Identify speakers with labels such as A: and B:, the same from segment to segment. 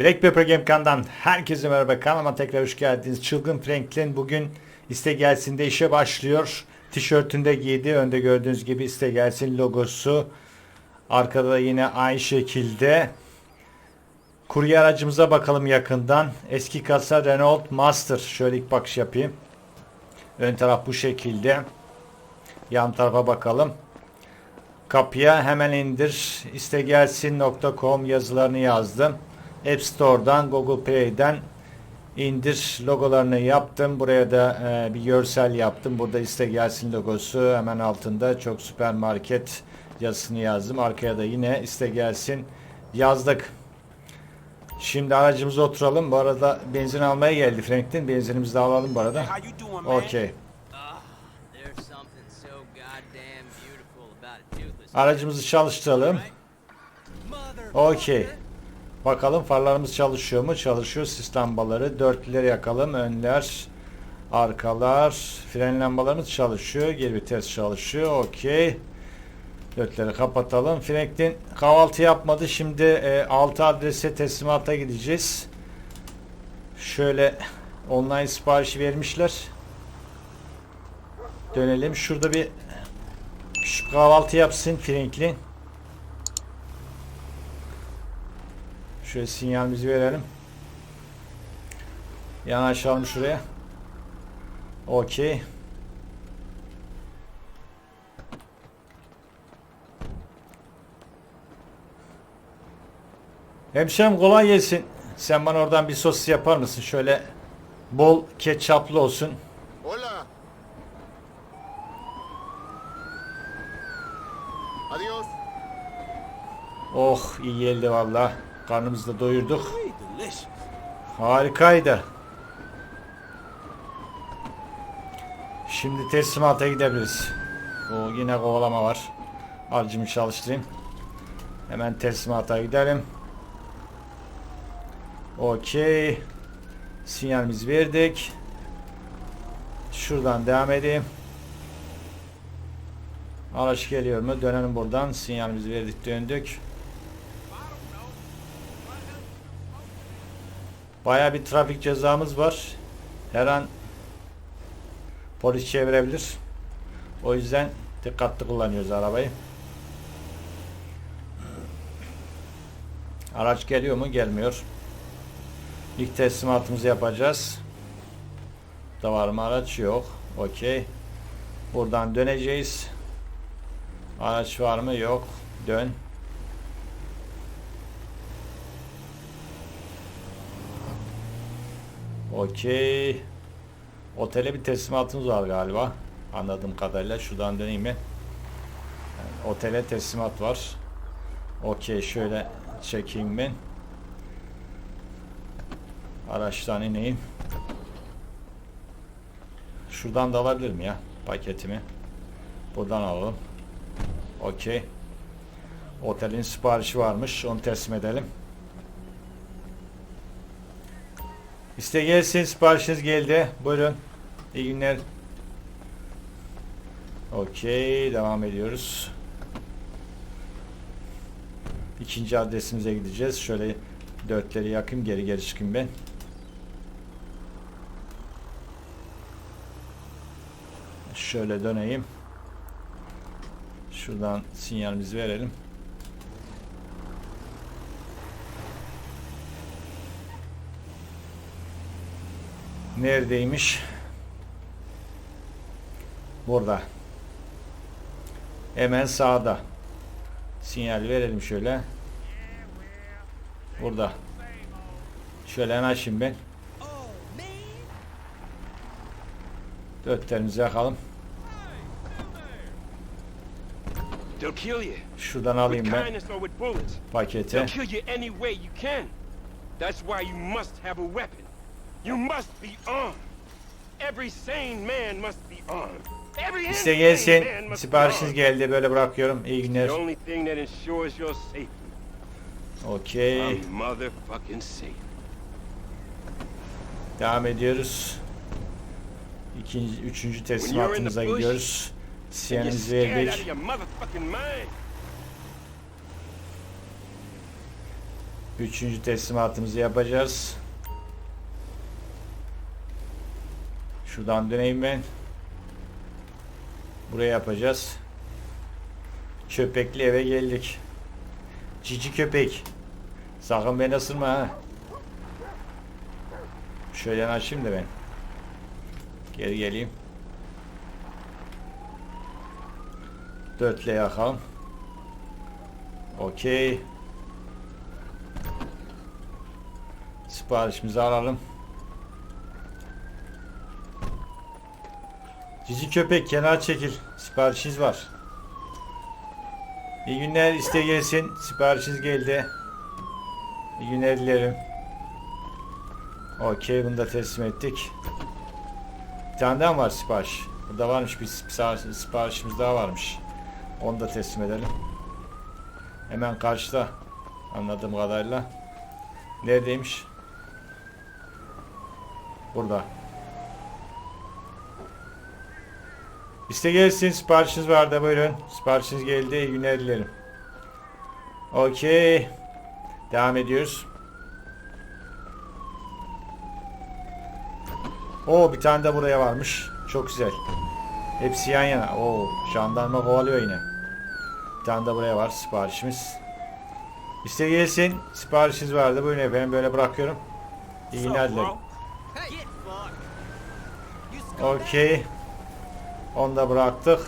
A: Black Pepper Game kanalından herkese merhaba kanalıma tekrar hoş geldiniz. Çılgın Franklin bugün iste gelsin de işe başlıyor. Tişörtünde giydi. Önde gördüğünüz gibi iste gelsin logosu. Arkada da yine aynı şekilde. Kurye aracımıza bakalım yakından. Eski kasa Renault Master. Şöyle ilk bakış yapayım. Ön taraf bu şekilde. Yan tarafa bakalım. Kapıya hemen indir. istegelsin.com yazılarını yazdım. App Store'dan, Google Play'den indir logolarını yaptım. Buraya da e, bir görsel yaptım. Burada iste gelsin logosu hemen altında çok süpermarket yazısını yazdım. Arkaya da yine iste gelsin yazdık. Şimdi aracımıza oturalım. Bu arada benzin almaya geldi Franklin. Benzinimizi de alalım bu arada. Okey.
B: Ah.
A: Aracımızı çalıştıralım. Okey. Bakalım farlarımız çalışıyor mu? Çalışıyor. Sis lambaları. Dörtlüleri yakalım. Önler, arkalar. Fren lambalarımız çalışıyor. Geri vites çalışıyor. Okey. Dörtleri kapatalım. Franklin kahvaltı yapmadı. Şimdi e, 6 adrese teslimata gideceğiz. Şöyle online siparişi vermişler. Dönelim. Şurada bir şu kahvaltı yapsın Franklin. Şöyle sinyalimizi verelim. Yanaşalım şuraya. Okey. Hemşerim kolay gelsin. Sen bana oradan bir sos yapar mısın? Şöyle bol ketçaplı olsun.
C: Hola. Adiós.
A: Oh iyi geldi valla. Karnımızı da doyurduk. Harikaydı. Şimdi teslimata gidebiliriz. O yine kovalama var. Aracımı çalıştırayım. Hemen teslimata gidelim. Okey. Sinyalimizi verdik. Şuradan devam edeyim. Araç geliyor mu? Dönelim buradan. Sinyalimizi verdik döndük. Baya bir trafik cezamız var. Her an polis çevirebilir. O yüzden dikkatli kullanıyoruz arabayı. Araç geliyor mu? Gelmiyor. İlk teslimatımızı yapacağız. Da var mı araç? Yok. Okey. Buradan döneceğiz. Araç var mı? Yok. Dön. Okey. Otele bir teslimatımız var galiba. Anladığım kadarıyla. Şuradan döneyim mi? Yani otele teslimat var. Okey şöyle çekeyim ben. Araçtan ineyim. Şuradan da alabilirim ya paketimi. Buradan alalım. Okey. Otelin siparişi varmış. Onu teslim edelim. İşte gelsin siparişiniz geldi. Buyurun. İyi günler. Okey. Devam ediyoruz. İkinci adresimize gideceğiz. Şöyle dörtleri yakayım. Geri geri çıkayım ben. Şöyle döneyim. Şuradan sinyalimizi verelim. Neredeymiş? Burada. Hemen sağda. Sinyal verelim şöyle. Burada. Şöyle açayım ben. Dörtlerimizi yakalım. Şuradan alayım ben paketi.
D: That's why you must have a weapon. You must be armed. Every sane man must be armed. Every
A: İşte gelsin. Siparişiniz geldi. Böyle bırakıyorum. İyi günler.
D: The only thing that ensures your safety.
A: Okey.
D: I'm motherfucking safe.
A: Devam ediyoruz. İkinci, üçüncü teslimatımıza gidiyoruz.
D: Of
A: verdik. Üçüncü teslimatımızı yapacağız. Şuradan döneyim ben. Buraya yapacağız. Köpekli eve geldik. Cici köpek. Sakın beni ısırma ha. Şöyle açayım da ben. Geri geleyim. Dörtle yakalım. Okey. Siparişimizi alalım. Cici köpek kenar çekil. Siparişiniz var. İyi günler iste gelsin. Siparişiniz geldi. İyi günler dilerim. Okey bunu da teslim ettik. Bir tane daha var sipariş? Burada varmış bir sipariş- siparişimiz daha varmış. Onu da teslim edelim. Hemen karşıda anladığım kadarıyla. Neredeymiş? Burada. İşte gelsin siparişiniz vardı buyurun. Siparişiniz geldi. İyi günler dilerim. Okey. Devam ediyoruz. Oo bir tane de buraya varmış. Çok güzel. Hepsi yan yana. Oo jandarma kovalıyor yine. Bir tane de buraya var siparişimiz. İşte gelsin. Siparişiniz vardı. Buyurun efendim böyle bırakıyorum. İyi günler dilerim. Okey. Onu da bıraktık.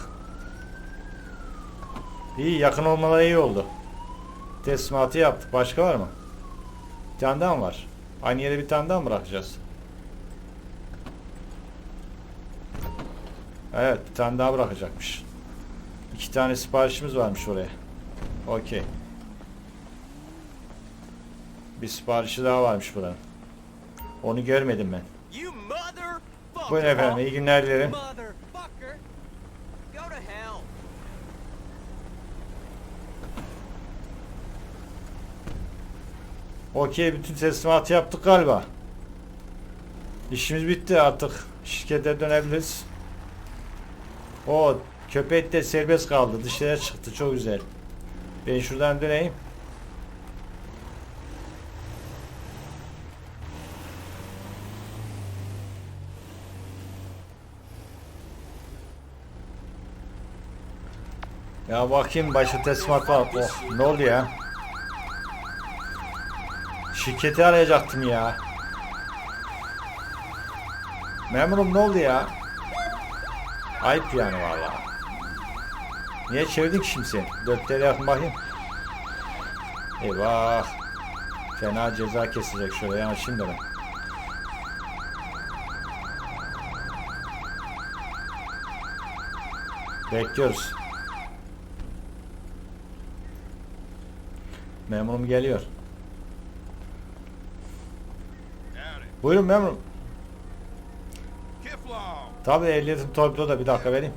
A: İyi yakın olmaları iyi oldu. Teslimatı yaptık. Başka var mı? Bir tane daha mı var? Aynı yere bir tane daha mı bırakacağız? Evet bir tane daha bırakacakmış. İki tane siparişimiz varmış oraya. Okey. Bir siparişi daha varmış buranın. Onu görmedim ben. Buyurun efendim iyi günler dilerim. Okey bütün teslimatı yaptık galiba. İşimiz bitti artık. Şirkete dönebiliriz. O köpek de serbest kaldı. Dışarıya çıktı. Çok güzel. Ben şuradan döneyim. Ya bakayım başka teslimat var. Oh ne oldu ya? Şirketi arayacaktım ya. Memurum ne oldu ya? Ayıp yani valla. Niye çevirdin ki şimdi sen? Dörtleri yakın bakayım. Eyvah. Fena ceza kesecek şöyle yanaşayım da ben. Bekliyoruz. Memurum geliyor. Buyurun memurum. Tabii ehliyetim torpido bir dakika vereyim.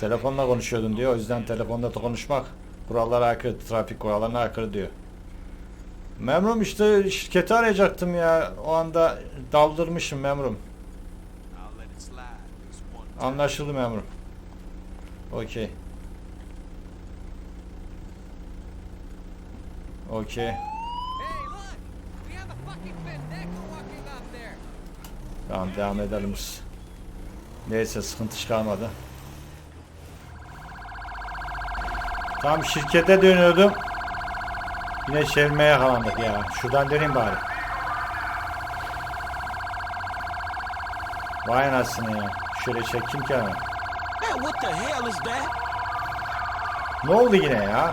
A: Telefonla konuşuyordun diyor. O yüzden telefonda da konuşmak kurallara aykırı, trafik kurallarına aykırı diyor. Memurum işte şirketi arayacaktım ya. O anda daldırmışım memurum. Anlaşıldı memurum. Okey. Okey. Tamam devam edelim. Neyse sıkıntı çıkarmadı. Tam şirkete dönüyordum. Yine çevirmeye yakalandık ya. Şuradan döneyim bari. Vay anasını ya. Şöyle çekeyim kenara.
E: Hey, what the hell is that?
A: Ne oldu yine ya?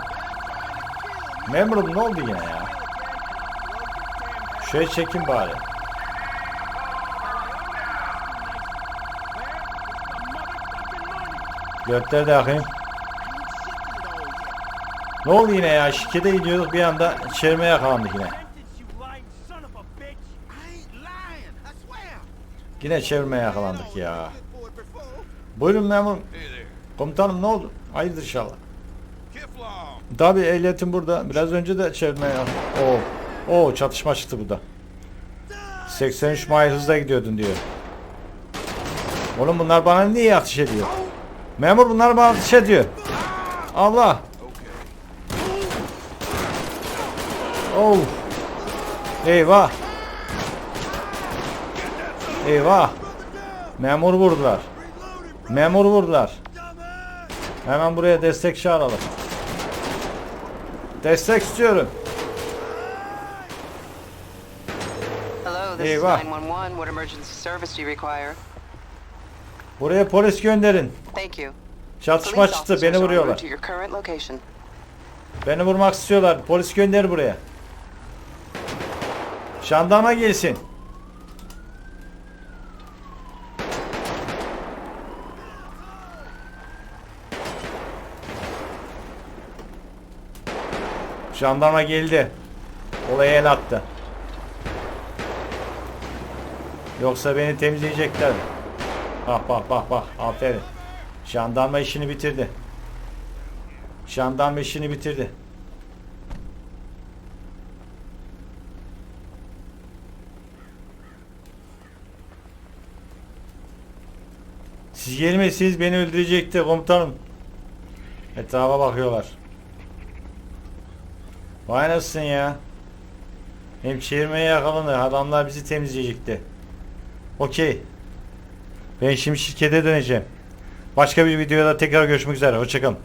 A: Memurum ne oldu yine ya? Şöyle çekeyim bari. Gökleri de yakayım. Ne oldu yine ya? Şirkete gidiyorduk bir anda çevirmeye yakalandık yine. Yine çevirmeye yakalandık ya. Buyurun memurum. Komutanım ne oldu? Hayırdır inşallah. Tabi ehliyetim burada. Biraz önce de çevirmeye Oo. Oo çatışma çıktı burada. 83 mile hızla gidiyordun diyor. Oğlum bunlar bana niye ateş ediyor? Memur bunlar bana ateş ediyor. Allah. Oh. Eyvah. Eyvah. Memur vurdular. Memur vurdular. Hemen buraya destek çağıralım. Destek istiyorum.
F: Hello, this
A: Eyvah.
F: is 911. What emergency service do you require?
A: Buraya polis gönderin.
F: Thank you.
A: Çatışma çıktı. Beni vuruyorlar. Beni vurmak istiyorlar. Polis gönder buraya. Jandarma gelsin. Jandarma geldi. Olaya el attı. Yoksa beni temizleyecekler. Bak bak bak bak. Aferin. Jandarma işini bitirdi. Jandarma işini bitirdi. Siz gelmesiniz beni öldürecekti komutanım. Etrafa bakıyorlar. Vay nasılsın ya? Hem çevirmeye yakalandı. Adamlar bizi temizleyecekti. Okey. Ben şimdi şirkete döneceğim. Başka bir videoda tekrar görüşmek üzere. Hoşçakalın.